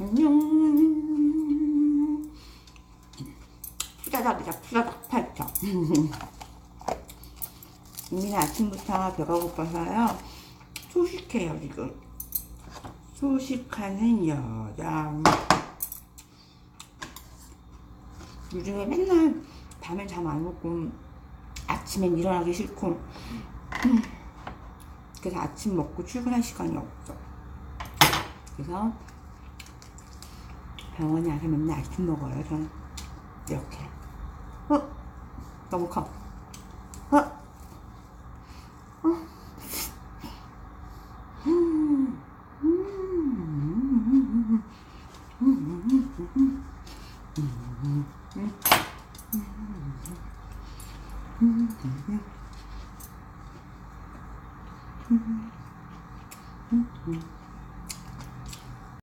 안녕. 푸다닥이다, 푸다닥 팔죠. 이미 아침부터 배가 고파서요. 소식해요, 지금. 소식하는 여자. 요즘에 맨날 밤에 잠 안 먹고 아침엔 일어나기 싫고 음, 그래서 아침 먹고 출근할 시간이 없어. 그래서 병원에 와서 맨날 아침 먹어요. 저는 이렇게. 어? 너무 커. 어? 어? 음. 음. 음. 음. 음.